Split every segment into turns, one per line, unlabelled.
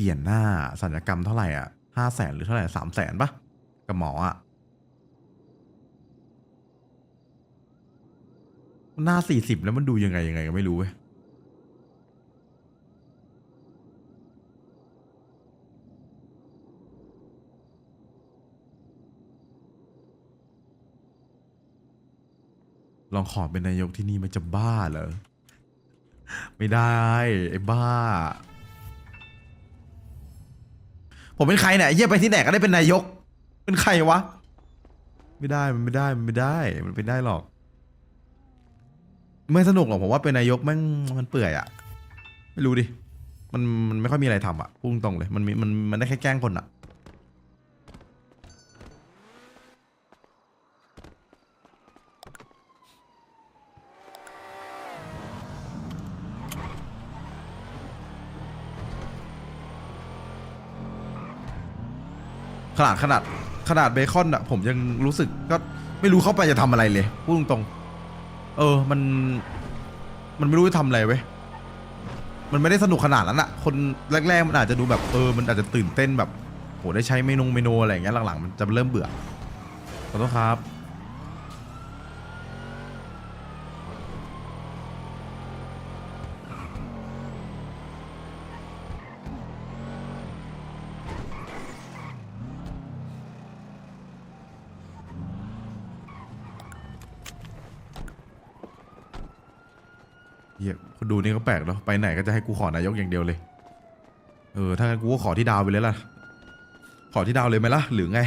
เปลี่ยนหน้าสัญญกรรมเท่าไหร่อะห้าแสนหรือเท่าไหร่สามแสนปะกับหมออะหน้าสี่สิบแล้วมันดูยังไงยังไงก็ไม่รู้เว้ยลองขอเป็นนายกที่นี่มันจะบ้าเหรอ ไม่ได้ ไอ้บ้า ผมเป็นใครเนี่ยเยี่ยไปที่ไหนก็ได้เป็นนายก เป็นใครวะ ไม่ได้มันไม่ได้มันไม่ได้ มันเป็นได้หรอก ไม่สนุกหรอกผมว่าเป็นนายกแม่งมันเปื่อยอะไม่รู้ดิ มันมันไม่ค่อยมีอะไรทำอะพุ่งตรงเลย มันมีมันมันได้แค่แกล้งคนอะ ขนาดขนาดขนาดเบคอนอะผมยังรู้สึกก็ไม่รู้เข้าไปจะทำอะไรเลยพูดตรงๆเออมัน มันไม่รู้จะทำอะไรเว้ยมันไม่ได้สนุกขนาดนั้นอะคนแรกๆมันอาจจะดูแบบเออมันอาจจะตื่นเต้นแบบโหได้ใช้เมนูเมนูอะไรอย่างเงี้ยหลังๆมันจะเริ่มเบื่อขอโทษครับ ดูนี่ก็แปลกเนาะไปไหนก็จะให้กูขอนายกอย่างเดียวเลย เออ ถ้างั้นกูก็ขอที่ดาวไปเลยล่ะ ขอที่ดาวเลยไหมล่ะ หรือไง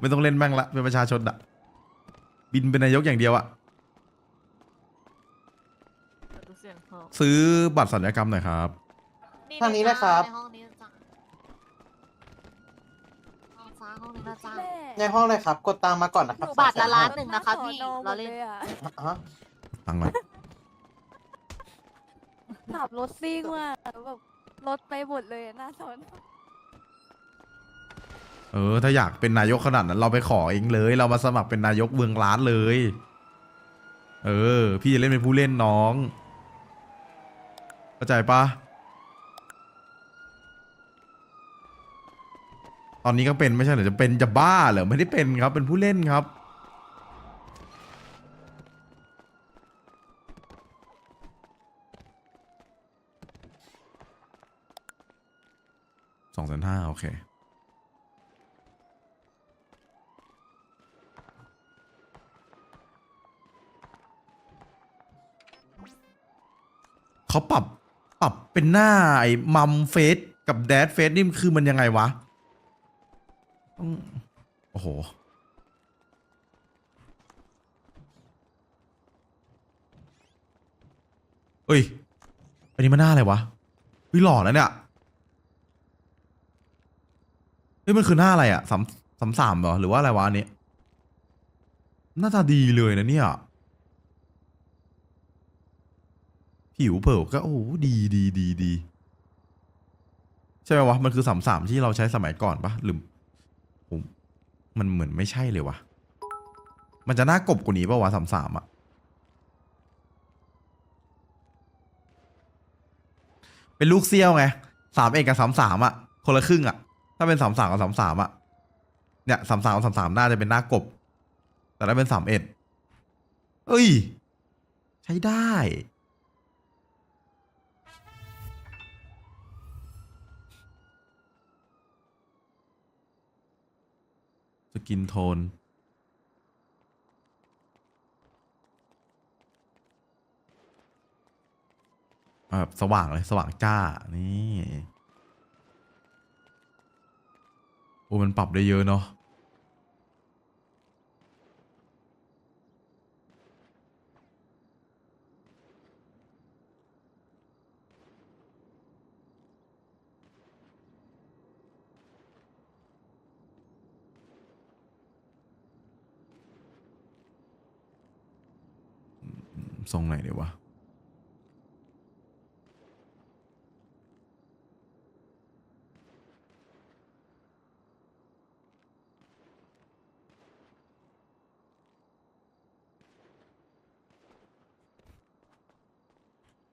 ไม่ต้องเล่นแม่งละ เป็นประชาชนอะบินเป็นนายกอย่างเดียวอะ
ดูเสียงเขา
ซื้อบัตรสัญญกรรมหน่อยครับ
ทางนี้นะครับ
ในห้องนี้จ้ะห้องฟ้าห้องนี้นะจ้า
ในห้องเลยครับ กดตามมาก่อนนะครับ
บาทละล้าน
ส
หนึ่งนะคะพี่
สอ
เราเล่น
หมดยอะ
องแสนห้าฮะ
ตังค์มา
ขับรถซิ่งว่ะแบบรถไปหมดเลยอะหน้าสอน
เออ ถ้าอยากเป็นนายกขนาดนั้น เราไปขอเองเลย เรามาสมัครเป็นนายกเมืองล้านเลย เออ พี่จะเล่นเป็นผู้เล่นน้องเข้าใจปะตอนนี้ก็เป็นไม่ใช่เหรอจะเป็นจะบ้าเหรอไม่ได้เป็นครับเป็นผู้เล่นครับ สองแสนห้าโอ เค เขาปรับ ปรับเป็นหน้าไอ้มัมเฟสกับแดดเฟสนี่คือมันยังไงวะต้องโอ้โห เฮ้ย อันนี้มันหน้าอะไรวะเฮ้ยหล่อนะเนี่ย เฮ้ยมันคือหน้าอะไรอะสามสามสามเหรอหรือว่าอะไรวะอันนี้หน้าตาดีเลยนะเนี่ย ผิวเผิวก็โอ้ดีดีดีดีใช่ไหมวะมันคือสามสามที่เราใช้สมัยก่อนปะหรือผมมันเหมือนไม่ใช่เลยวะมันจะน่ากบกว่านี้ปะวะสามสามอะเป็นลูกเซี่ยวไงสามเอกกับสามสามอะคนละครึ่งอะ ถ้าเป็นสามสามกับสามสามอะเนี่ยสามสามกับสามสามน่าจะเป็นหน้ากบ แต่ถ้าเป็นสามเอ็ดเอ้ย ใช้ได้ สกินโทนแบบสว่างเลย สว่างจ้า นี่ โอ้มันปรับได้เยอะเนาะทรงไหนดีวะ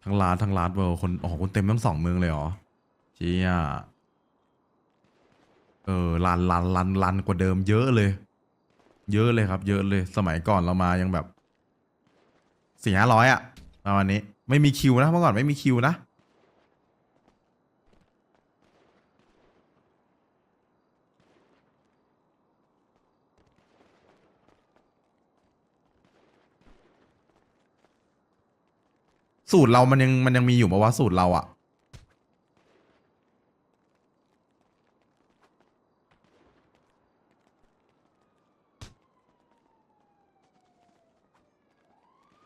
ทั้งร้านทั้งร้านเวอร์คนโอ้โหคนเต็มทั้งสองเมืองเลยเหรอเจียเออลันลันลันลันกว่าเดิมเยอะเลย เยอะเลยครับ เยอะเลย สมัยก่อนเรามายังแบบสี่ห้าร้อยอะประมาณนี้ ไม่มีคิวนะเมื่อก่อนไม่มีคิวนะ สูตรเรามันยังมันยังมีอยู่ปะวะสูตรเราอะ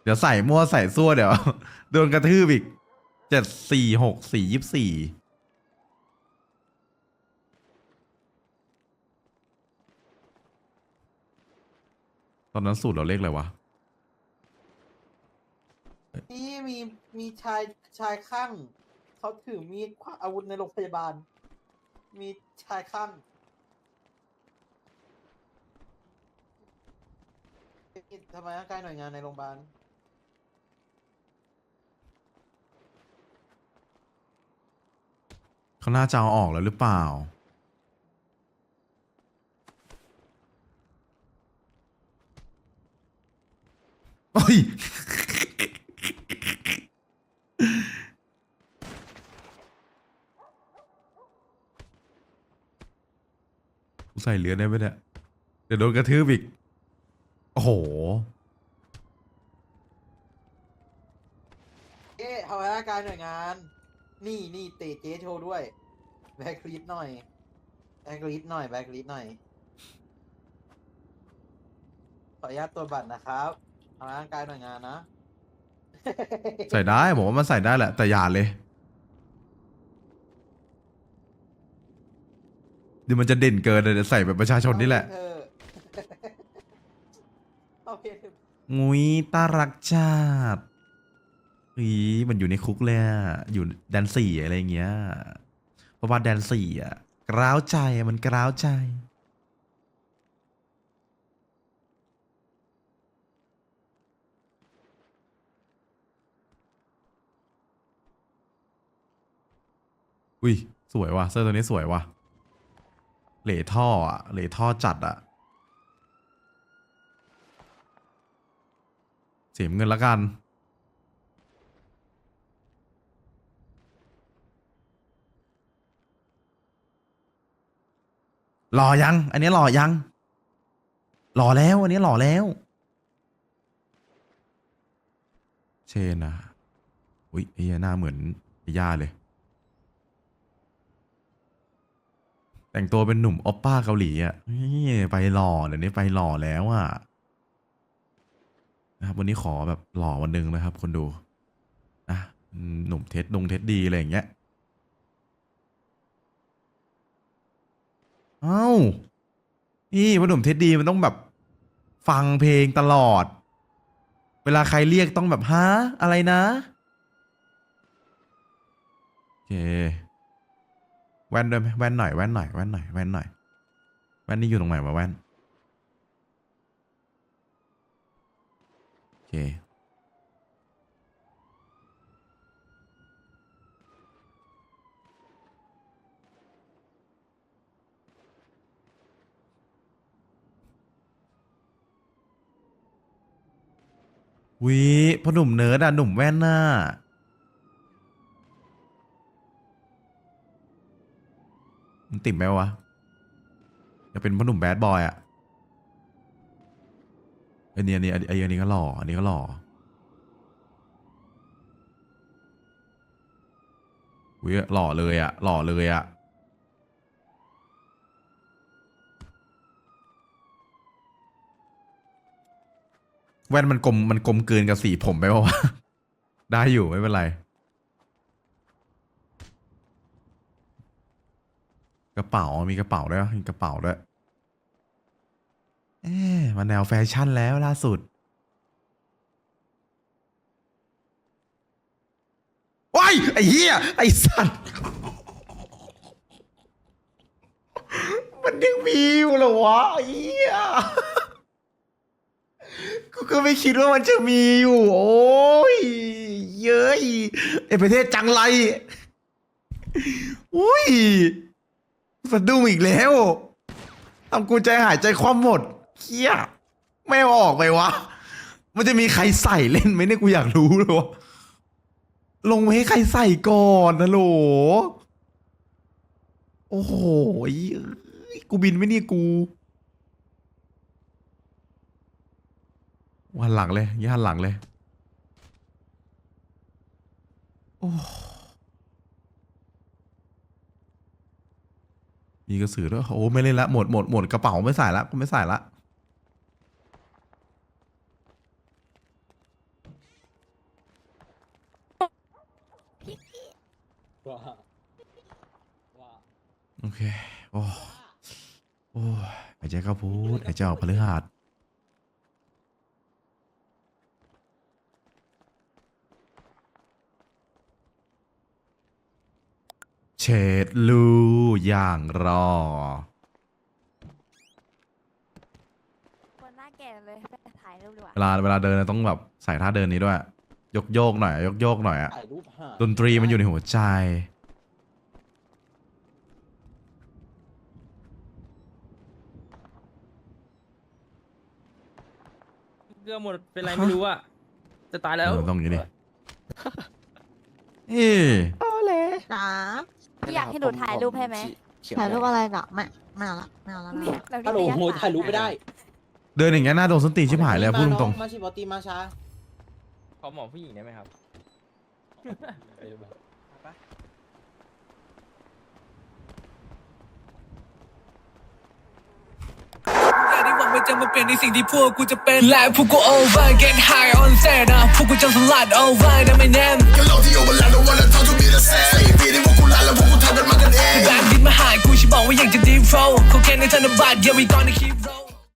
เดี๋ยวใส่มั่วใส่ซั่วเดี๋ยว โดนกระทืบอีกเจ็ดสี่หกสี่ยี่สี่ตอนนั้นสูตรเราเลขอะไรวะ
นี่มีมีชายชายข้างเขาถือมีดควักอาวุธในโรงพยาบาล มีชายข้างทำไมร่างกายหน่วยงานในโรงพยาบาล
เขาน่าจะเอาออกแล้วหรือเปล่า โอ้ย กู ใส่เหลือได้ไหมเนี่ยเดี๋ยวโดนกระทืบอีก โอ้โห
เอ๊ะทำไมร่างกายหน่วยงาน นี่นี่เตะเจ๊โชว์ด้วย แบกรีดหน่อย แบกรีดหน่อย แบกรีดหน่อย ขออนุญาตตรวจบัตรนะครับทำร้ายร่างกายหน่วยงานนะ
ใส่ได้ผมว่ามันใส่ได้แหละแต่อย่าเลย ดี๋ยวมันจะเด่นเกินเลยเดี๋ยวใส่แบบประชาชนนี่แหละ
เอาเพเถอะ
งุยตารักชาติอีมันอยู่ในคุกเลยอะอยู่แดนสี่อะไรอย่างเงี้ย เพราะว่าแดนสี่อะกร้าวใจอะมันกร้าวใจ อุ้ย สวยว่ะ เสื้อตัวนี้สวยว่ะ เหล่ท่ออะเหล่ท่อจัดอะ เสียเงินละกัน หล่อยัง อันนี้หล่อยัง หล่อแล้ว อันนี้หล่อแล้ว เชนนะอุ้ยไอ้เหี้ยหน้าเหมือนไอ้ย่าเลย แต่งตัวเป็นหนุ่มออปป้าเกาหลีอะนี่ไปหล่อเดี๋ยวนี้ไปหล่อแล้วอะนะครับวันนี้ขอแบบหล่อวันหนึ่งนะครับ คนดูนะหนุ่มเท็ดดงเท็ดดีอะไรอย่างเงี้ยเอ้านี่ว่หนุ่มเท็ดดีมันต้องแบบ ฟังเพลงตลอด เวลาใครเรียกต้องแบบฮะอะไรนะโอเค แว่นด้วยไหมแว่นหน่อยแว่นหน่อยแว่นหน่อยแว่นหน่อยแว่นนี่อยู่ตรงไหนวะแว่นโอเควิพ่อหนุ่มเนิร์ดอะหนุ่มแว่นน่ะ มันติ่มไหมวะจะเป็นพ่อหนุ่มแบดบอยอะไอันนี้อันนี้อันนี้อันนี้ก็หล่ออันนี้ก็หล่อวิหล่อเลยอะหล่อเลยอะแว่นมันกลมมันกลมเกินกับสีผมไปปะวะได้อยู่ไม่เป็นไร กระเป๋ามีกระเป๋าด้วยวะมีกระเป๋าด้วยเอ๊ะมาแนวแฟชั่นแล้วล่าสุดว้ายไอ้เหี้ยไอ้สัตว์ มันยังมีอยู่เหรอวะไอ้เหี้ยกูก็ไม่คิดว่ามันจะมีอยู่ โอ้ย เย้ยไอประเทศจังไรอุ้ย สะดุ้งอีกแล้วทำกูใจหายใจคว่ำหมดเคี้ยไม่เอาออกไปวะ มันจะมีใครใส่เล่นไหมเนี่ยกูอยากรู้เลยวะลงไปให้ใครใส่ก่อนนะโหล โอ้โห้ยกูบินไม่เนี่ยกู วันหลังเลยย่านหลังเลย โอ้ มีกระสือด้วยโอ้ไม่เล่นละหมดหมดหมดกระเป๋าไม่ใส่ละกูไม่ใส่ละ
ว้าว้า
โอเค โอ้โอ้ยหายใจเข้าพูดหายใจออกพฤหัส เฉดลูอย่างรอ
คนหน้าแก่เลยไปถ่ายรูปดีกว่า
เวลาเวลาเดินต้องแบบใส่ท่าเดินนี้ด้วย ยกโยกหน่อยยกโยกหน่อยอะ
ถ่ายรูปหา
ดนตรีมันอยู่ในหัวใจ
เกลือหมดเป็นไรไม่รู้อะจะตายแล้ว
เออต้องอย่างนี้ดิเฮ้ย
จ๋า
พี่อยากให้หนูถ่ายรูปให้ไหม
ถ่ายรูปอะไรเหรอไม่ไม่เอาละไม่เอาละไม่
เนี่
เอา
ย
ละ
แล้ว
ฮัลโหล
พี่
โหถ่ายรูปไม่ได้
เดินอย่างเงี้ยหน้าโดนส้นตีนชิบหายเลยอะพูดตรง
มาชิบอตีมาช้า
ขอหมอผู้หญิงได้ไหมครับ
อยากได้หวังว่าจะมาเปลี่ยนในสิ่งที่พวกกูจะเป็นและพวกกู over get high on set นะพวกกูจะสลัด over ได้ไหมแนม
Yo lo digo volando, wanna talk to me the same อยาก
ดินมาหายกูฉันบอกว่าอยากจะดีโฟเขาแค่ในธนบัตรเยามีก่อนในคลิป